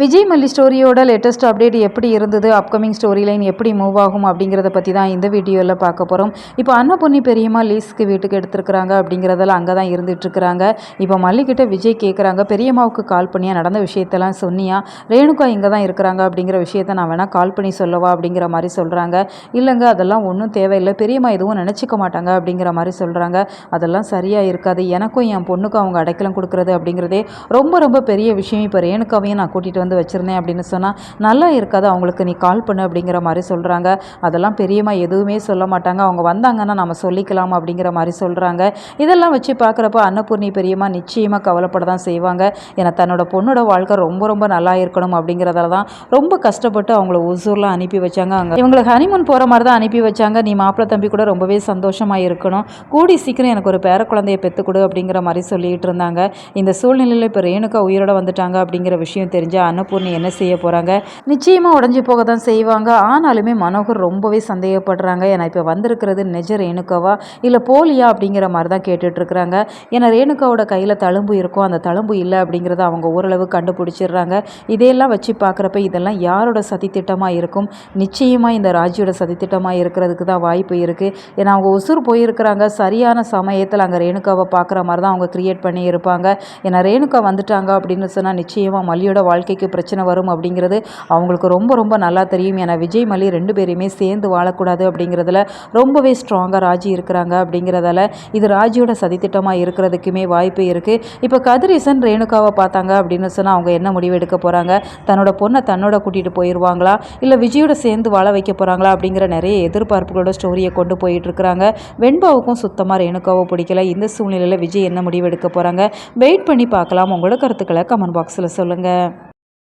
விஜய் மல்லி ஸ்டோரியோட latest update எப்படி இருந்தது? அப்கமிங் ஸ்டோரி லைன் எப்படி மூவ் ஆகும் அப்படிங்கிறத பற்றி தான் இந்த வீடியோவில் பார்க்க போகிறோம் இப்போ அன்னபொன்னி பெரியம்மா லீஸ்க்கு வீட்டுக்கு எடுத்துருக்குறாங்க அப்படிங்கிறதெல்லாம் அங்கே தான் இருந்துகிட்ருக்குறாங்க இப்போ மல்லிக்கிட்ட விஜய் கேட்குறாங்க பெரியம்மாவுக்கு கால் பண்ணியா? நடந்த விஷயத்தெல்லாம் சொன்னியா? ரேணுகா இங்கே தான் இருக்கிறாங்க அப்படிங்கிற விஷயத்த நான் வேணால் கால் பண்ணி சொல்லவா? அப்படிங்கிற மாதிரி சொல்கிறாங்க இல்லைங்க அதெல்லாம் ஒன்றும் தேவையில்லை. பெரியம்மா எதுவும் நினச்சிக்க மாட்டாங்க அப்படிங்கிற மாதிரி சொல்கிறாங்க அதெல்லாம் சரியாக இருக்காது. எனக்கும் என் பொண்ணுக்கும் அவங்க அடைக்கலம் கொடுக்குறது அப்படிங்கிறதே ரொம்ப ரொம்ப பெரிய விஷயம். இப்போ ரேணுகாவையும் நான் கூட்டிகிட்டு வந்து வச்சுருந்தேன் அப்படின்னு சொன்னால் நல்லா இருக்காது அவங்களுக்கு நீ கால் பண்ணு அப்படிங்கிற மாதிரி சொல்கிறாங்க அதெல்லாம் பெரியம்மா எதுவுமே சொல்ல மாட்டாங்க. அவங்க வந்தாங்கன்னா நம்ம சொல்லிக்கலாம் அப்படிங்கிற மாதிரி சொல்கிறாங்க இதெல்லாம் வச்சு பார்க்குறப்ப அன்னபூர்ணி பெரியம்மா நிச்சயமாக கவலைப்பட தான் செய்வாங்க. ஏன்னா தன்னோட பொண்ணோட வாழ்க்கை ரொம்ப ரொம்ப நல்லா இருக்கணும் அப்படிங்கிறதால தான் ரொம்ப கஷ்டப்பட்டு அவங்கள ஒசூரில் அனுப்பி வச்சாங்க. அங்கே இவங்களுக்கு ஹனிமூன் போகிற மாதிரி தான் அனுப்பி வச்சாங்க. நீ மாப்பிள்ளை தம்பி கூட ரொம்பவே சந்தோஷமாக இருக்கணும். கூடி சீக்கிரம் எனக்கு ஒரு பேர குழந்தைய பெற்று கொடு அப்படிங்கிற மாதிரி சொல்லிட்டு இருந்தாங்க. இந்த சூழ்நிலையில் இப்போ ரேணுகா உயிரோட வந்துட்டாங்க அப்படிங்கிற விஷயம் தெரிஞ்ச அன்னபூர்ணி என்ன செய்ய போகிறாங்க நிச்சயமாக உடஞ்சி போக தான் செய்வாங்க. ஆனாலுமே மனோகர் ரொம்பவே சந்தேகப்படுறாங்க. ஏன்னா இப்போ வந்திருக்கிறது நிஜ ரேணுகாவா? இல்லை போலியா அப்படிங்கிற மாதிரி தான் கேட்டுட்ருக்குறாங்க. ஏன்னா ரேணுகாவோட கையில் தழும்பு இருக்கும். அந்த தழும்பு இல்லை அப்படிங்கிறத அவங்க ஓரளவு கண்டுபிடிச்சிடுறாங்க. இதையெல்லாம் வச்சு பார்க்குறப்ப இதெல்லாம் யாரோட சதித்திட்டமாக இருக்கும்? நிச்சயமாக இந்த ராஜியோட சதித்திட்டமாக இருக்கிறதுக்கு தான் வாய்ப்பு இருக்குது ஏன்னா அவங்க ஒசூர் போயிருக்கிறாங்க. சரியான சமயத்தில் அங்கே ரேணுகாவை பார்க்குற மாதிரி தான் அவங்க க்ரியேட் பண்ணி இருப்பாங்க ஏன்னா ரேணுகா வந்துட்டாங்க அப்படின்னு சொன்னால் நிச்சயமாக மல்லியோட வாழ்க்கைக்கு பிரச்சனை வரும் அப்படிங்கிறது அவங்களுக்கு ரொம்ப ரொம்ப நல்லா தெரியும். ஏன்னா விஜய் மல்லி ரெண்டு பேரையுமே சேர்ந்து வாழக்கூடாது அப்படிங்கிறதுல ரொம்பவே ஸ்ட்ராங்காக ராஜி இருக்கிறாங்க அப்படிங்கிறதால இது ராஜியோட சதித்திட்டமாக இருக்கிறதுக்குமே வாய்ப்பு இருக்குது இப்போ கதிரீசன் ரேணுகாவை பார்த்தாங்க அப்படின்னு சொன்னால் அவங்க என்ன முடிவு எடுக்க போகிறாங்க தன்னோட பொண்ணை தன்னோட கூட்டிகிட்டு போயிடுவாங்களா? இல்லை விஜயோட சேர்ந்து வாழ வைக்க போகிறாங்களா அப்படிங்கிற நிறைய எதிர்பார்ப்புகளோட ஸ்டோரியை கொண்டு போயிட்டு இருக்கிறாங்க வெண்பாவுக்கும் சுத்தமாக ரேணுகாவை பிடிக்கல. இந்த சூழ்நிலையில் விஜய் என்ன முடிவு எடுக்க போகிறாங்க வெயிட் பண்ணி பார்க்கலாம். உங்களோட கருத்துக்களை கமெண்ட் பாக்ஸில் சொல்லுங்கள்